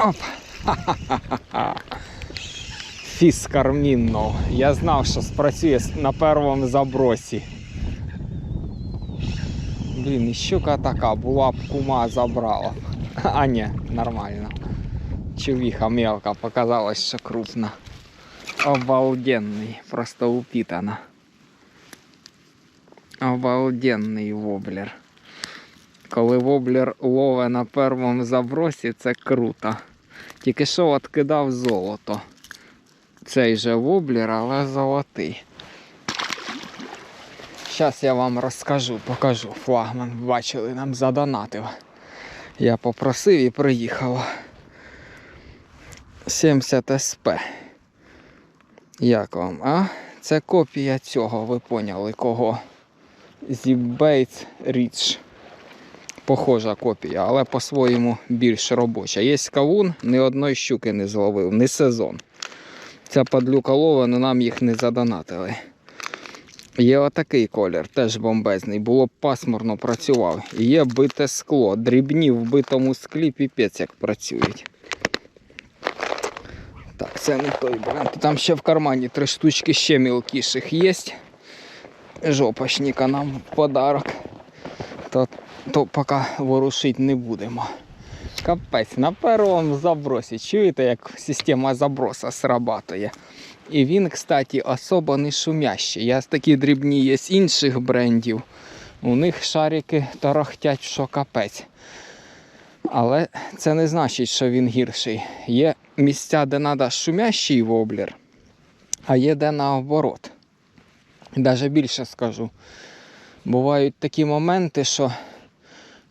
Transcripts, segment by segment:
Оп! Фіс карміннов. Я знав, що спрацює на першому забросі. Блін, і щука така, була б кума забрала. А ні, нормально. Чувіха мелка, показалось, що крупна. Обалденний, просто упитана. Обалденний воблер. Коли воблер лове на першому забросі, це круто. Тільки що відкидав золото. Цей же воблер, але золотий. Зараз я вам розкажу, покажу. Флагман, бачили, нам задонатив. Я попросив і приїхало. 70 СП. Як вам, а? Це копія цього, ви поняли кого? Zipbaits Rich. Похожа копія, але по-своєму більш робоча. Є кавун, ні одної щуки не зловив, не сезон. Ця падлюка лова, але нам їх не задонатили. Є отакий колір, теж бомбезний. Було б пасмурно працював. Є бите скло. Дрібні в битому склі піпець як працюють. Так, це не той бренд. Там ще в кармані три штучки ще мілкіших є. Жопочника нам в подарок. То, то поки ворушить не будемо. Капець, на першому забросі. Чуєте, як система заброса срабатує? І він, кстати, особо не шумящий. Я такі дрібні є з інших брендів. У них шарики торохтять, що капець. Але це не значить, що він гірший. Є місця, де треба шумящий воблер, а є де наоборот. Даже більше скажу. Бувають такі моменти, що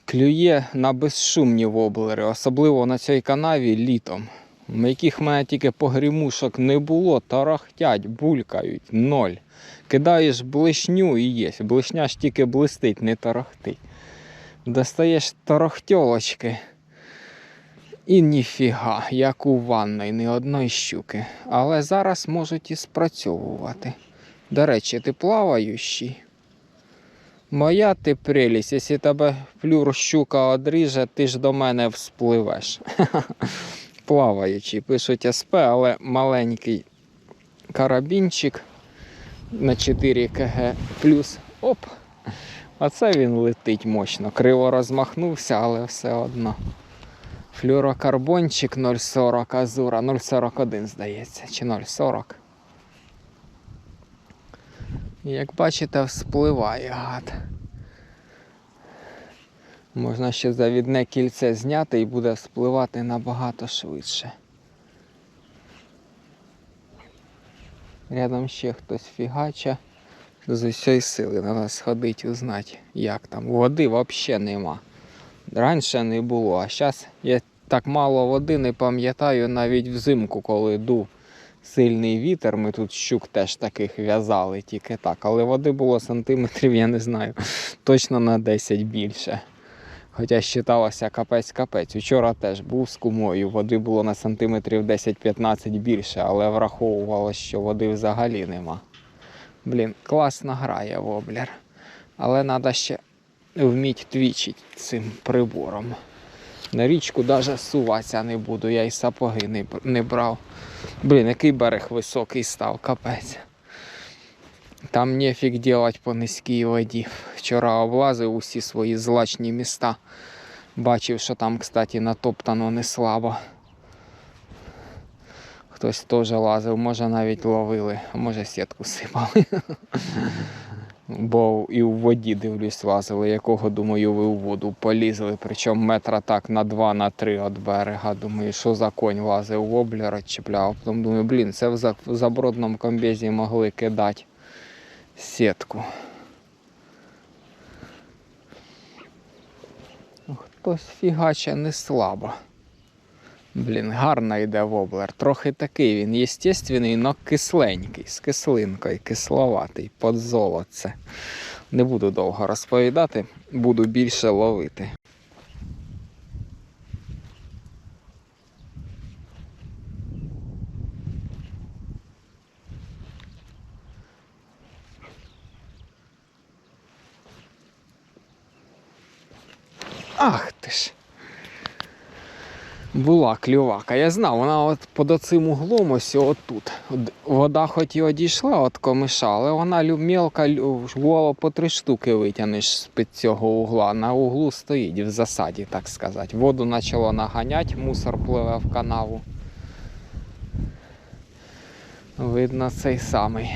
клює на безшумні воблери, особливо на цій канаві літом. В яких в мене тільки погрімушок не було, тарахтять, булькають, ноль. Кидаєш блишню і є. Блишня ж тільки блистить, не тарахтить. Достаєш тарахтьолочки. І ніфіга, як у ванної, ні одної щуки. Але зараз можуть і спрацьовувати. До речі, ти плаваючий. Моя ти прелість, якщо тебе флюр щука одріже, ти ж до мене вспливеш. Плаваючий, пишуть СП, але маленький карабінчик на 4 КГ плюс. Оп! Оце він летить мощно. Криво розмахнувся, але все одно. Флюрокарбончик 0,40 Азура, 0,41 здається, чи 0,40. Як бачите, вспливає гад. Можна ще завідне кільце зняти і буде спливати набагато швидше. Рядом ще хтось фігача. З усієї сили треба сходити узнати, як там. Води взагалі нема. Раніше не було, а зараз я так мало води не пам'ятаю навіть взимку, коли дув сильний вітер. Ми тут щук теж таких в'язали, тільки так. Але води було сантиметрів, я не знаю, точно на 10 більше. Хоча вважалося капець-капець. Вчора теж був з кумою, води було на сантиметрів 10-15 більше, але враховувалося, що води взагалі нема. Блін, класно грає воблер. Але треба ще вміти твічити цим прибором. На річку навіть суватися не буду, я й сапоги не, не брав. Блін, який берег високий став, капець. Там нефіг делать по низькій воді. Вчора облазив усі свої злачні міста. Бачив, що там, кстати, натоптано не слабо. Хтось теж лазив, може навіть ловили, може сітку сипали. Бо і в воді, дивлюсь, лазили, якого, думаю, ви у воду полізли. Причому метра так на два, на три від берега. Думаю, що за конь лазив, воблер відчіпляв. Потім думаю, блін, це в в забродному комбезі могли кидати сітку. Хтось фігаче не слабо. Блін, гарно йде воблер. Трохи такий він єстественний, но кисленький, з кислинкою, кисловатий, под золоце. Не буду довго розповідати, буду більше ловити. Ах. Була клювака. Я знав, вона от під оцим углом, ось отут. Вода хоч і одійшла від комиша, але вона лю- голову по три штуки витягнеш з-під цього угла. На углу стоїть в засаді, так сказати. Воду почало наганяти, мусор пливе в канаву. Видно цей самий.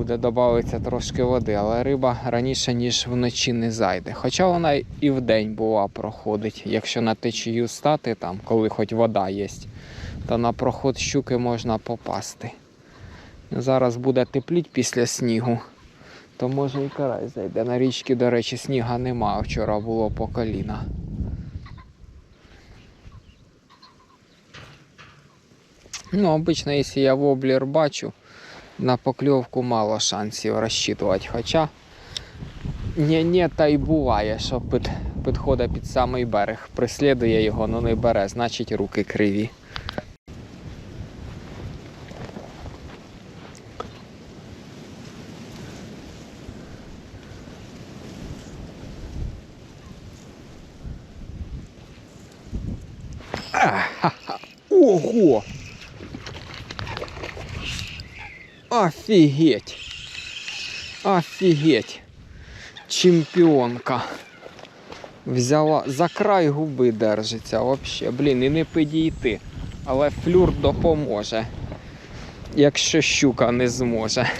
Буде додаватися трошки води, але риба раніше, ніж вночі не зайде. Хоча вона і вдень бува проходить. Якщо на течію стати там, коли хоч вода є, то на проход щуки можна попасти. Зараз буде тепліть після снігу, то може і карась зайде. На річці, до речі, сніга нема, вчора було по коліна. Ну, обично, якщо я воблер бачу, на покльовку мало шансів розчитувати. Хоча не, не та й буває, що під, підходить під самий берег, преслідує його, але не бере, значить руки криві. Ого! Офігеть! Офігеть! Чемпіонка. Взяла за край губи держиться вообще. Блін, і не підійти. Але флюр допоможе. Якщо щука не зможе.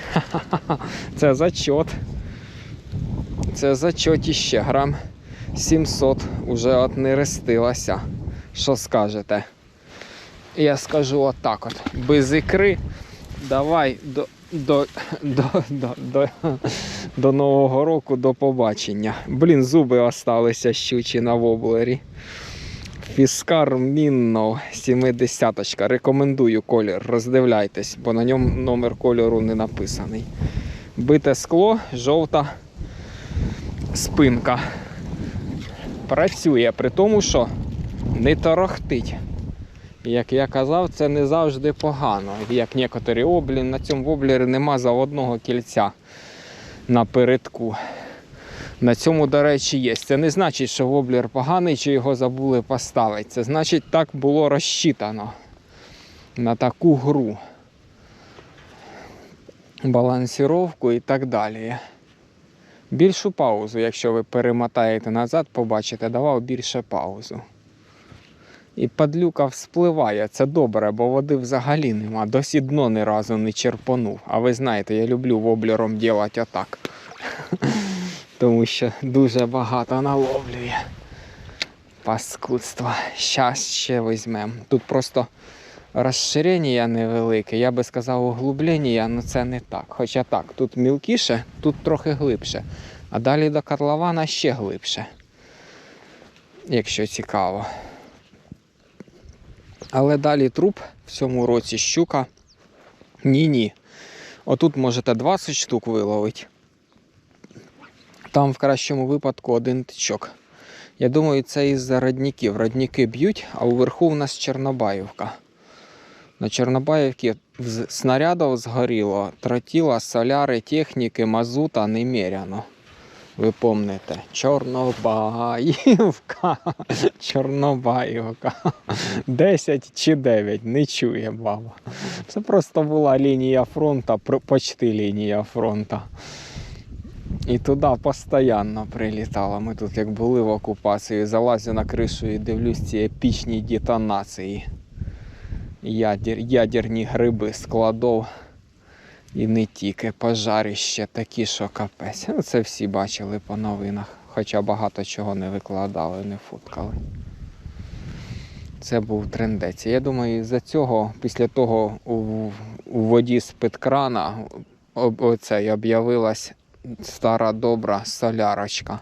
Це зачот. Це зачот іще грам 700 уже от не рестилася. Що скажете? Я скажу отак от. Без ікри давай до, до, до, до, до, до Нового року до побачення. Блін, зуби осталися щучі на воблері. Фіскар Міннов 70 Рекомендую колір. Роздивляйтесь, бо на ньому номер кольору не написаний. Бите скло, жовта спинка. Працює, при тому, що не торохтить. Як я казав, це не завжди погано. Як некоторі облі, на цьому воблері нема заводного кільця на передку. На цьому, до речі, є. Це не значить, що воблер поганий чи його забули поставити. Це значить, так було розчитано на таку гру. Балансіровку і так далі. Більшу паузу, якщо ви перемотаєте назад, побачите, давав більше паузу. І падлюка вспливає, це добре, бо води взагалі нема. Досі дно ні разу не черпонув. А ви знаєте, я люблю воблером робити отак. Тому що дуже багато наловлює. Паскудство. Щас ще візьмемо. Тут просто розширення невелике. Я би сказав углублення, але це не так. Хоча так, тут мілкіше, тут трохи глибше. А далі до котлована ще глибше. Якщо цікаво. Але далі труп в цьому році щука. Ні-ні. Отут можете 20 штук виловити. Там в кращому випадку один тичок. Я думаю, це із-за родників. Родники б'ють, а уверху в нас Чорнобаївка. На Чорнобаївці снарядів згоріло, тротіла, соляри, техніки, мазута немеряно. Ви помните, Чорнобаївка. Чорнобаївка. 10 чи 9, не чує баба. Це просто була лінія фронту, почти лінія фронту. І туди постійно прилітало. Ми тут як були в окупації, залазю на кришу і дивлюсь ці епічні детонації. Ядер, ядерні гриби складов. І не тільки пожаріще такі, що капець. Ну, це всі бачили по новинах. Хоча багато чого не викладали, не фоткали. Це був трендець. Я думаю, з-за цього, після того у, у воді з-під крана оцей об'явилась стара добра солярочка.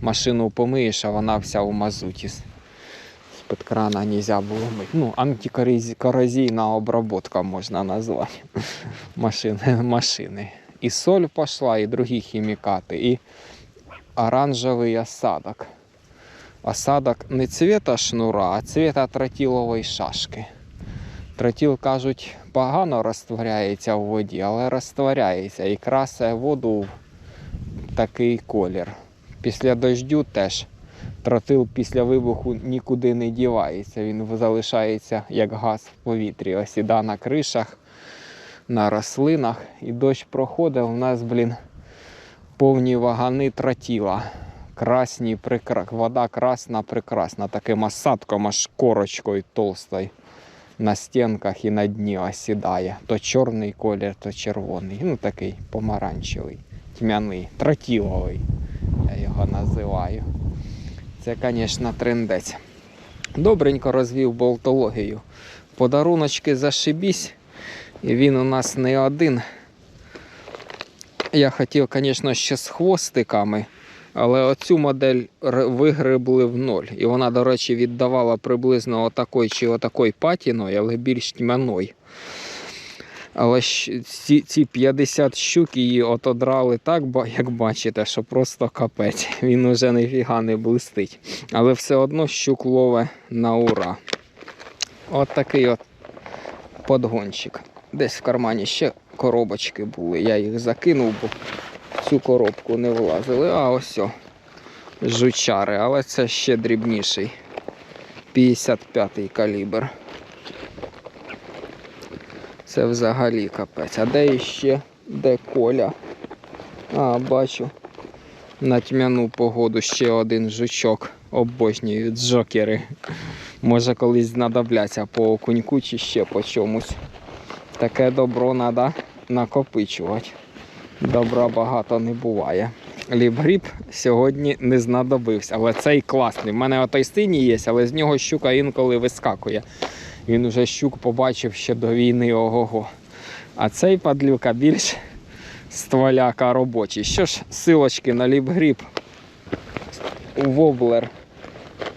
Машину помиєш, а вона вся у мазуті. З-під крана не можна було мити. Ну, антикорозійна обробка можна назвати машини. машини. І соль пішла, і другі хімікати, і оранжевий осадок. Осадок не цвіта шнура, а цвіта тротілової шашки. Тротіл, кажуть, погано розтворяється в воді, але розтворяється і красає воду в такий колір. Після дождю теж Тротил після вибуху нікуди не дівається. Він залишається як газ в повітрі. Осіда на кришах, на рослинах. І дощ проходить. У нас, блін, повні вагани тротіла. Красні, прикра... вода красна, прекрасна. Таким осадком, аж корочкою толстою на стінках і на дні осідає. То чорний колір, то червоний. Ну такий помаранчевий, тьмяний, тротіловий, я його називаю. Це, звісно, трендець. Добренько розвів болтологію. Подаруночки зашибісь. І він у нас не один. Я хотів, звісно, ще з хвостиками, але оцю модель вигребли в ноль. І вона, до речі, віддавала приблизно отакой чи отакой патіною, але більш тьмяною. Але ці, ці 50 щук її отодрали так, як бачите, що просто капець. Він уже ніфіга не блистить. Але все одно щук лове на ура. От такий от подгончик. Десь в кармані ще коробочки були. Я їх закинув, бо цю коробку не влазили. А ось о, жучари, але це ще дрібніший. 55-й калібр. Це взагалі капець. А де іще? Де коля? А, бачу. На тьмяну погоду ще один жучок. Обожнюють джокери. Може колись знадобляться по окуньку чи ще по чомусь. Таке добро треба накопичувати. Добра багато не буває. Ліпгріб сьогодні не знадобився, але цей класний. У мене отой синій є, але з нього щука інколи вискакує. Він уже щук побачив ще до війни ого-го. А цей падлюка більш стволяка робочий. Що ж, силочки на ліпгріб, воблер,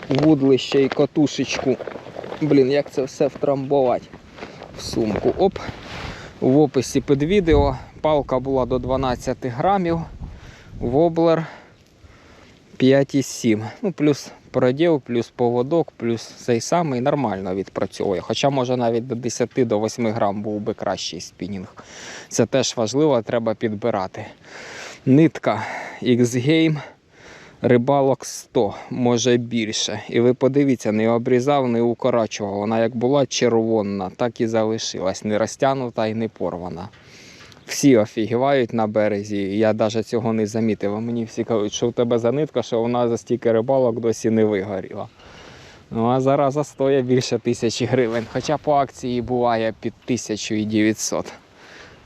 вудлище і котушечку. Блін, як це все втрамбувати в сумку. Оп. В описі під відео палка була до 12 грамів, воблер 5,7. Ну, плюс проділ, плюс поводок, плюс цей самий нормально відпрацьовує. Хоча, може, навіть до 10 до 8 грам був би кращий спінінг. Це теж важливо, треба підбирати. Нитка X-Game. Рибалок 100, може більше. І ви подивіться, не обрізав, не укорачував. Вона як була червона, так і залишилась, не розтягнута і не порвана. Всі офігівають на березі, я навіть цього не замітив. Мені всі кажуть, що в тебе за нитка, що вона за стільки рибалок досі не вигоріла. Ну а зараз стоїть більше тисячі гривень. Хоча по акції буває під 1900.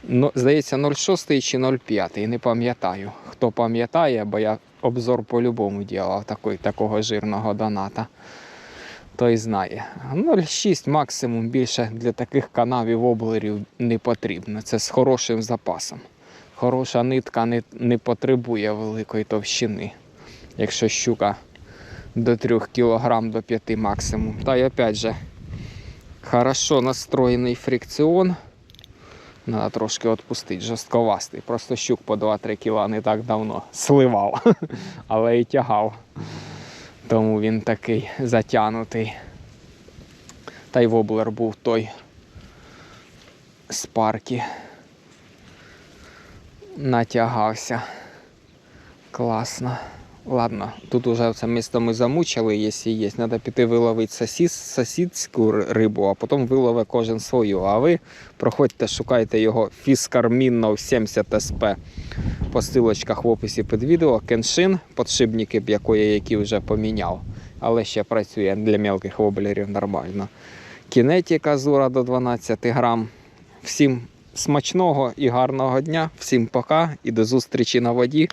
Ну, здається, 0,6 чи 0,5, не пам'ятаю. Хто пам'ятає, бо я обзор по-любому ділав такого жирного доната. Той знає. 0,6 максимум більше для таких канавів облерів не потрібно. Це з хорошим запасом. Хороша нитка не, не потребує великої товщини. Якщо щука до 3 кг до 5 максимум. Та й опять же, хорошо настроєний фрикціон. Треба трошки відпустити, жорстковастий. Просто щук по 2-3 кіла не так давно сливав, але і тягав. Тому він такий затянутий. Та й воблер був той з парки. Натягався. Класно. Ладно, тут уже це місто ми замучили, якщо є. Треба піти виловити сосіс, сусідську р- рибу, а потім вилове кожен свою. А ви проходьте, шукайте його фіскарміннов 70 СП по стилочках в описі під відео. Кеншин, подшипники, якої які вже поміняв, але ще працює для мелких воблерів нормально. Кінетіка Зура до 12 грам. Всім смачного і гарного дня, всім пока і до зустрічі на воді.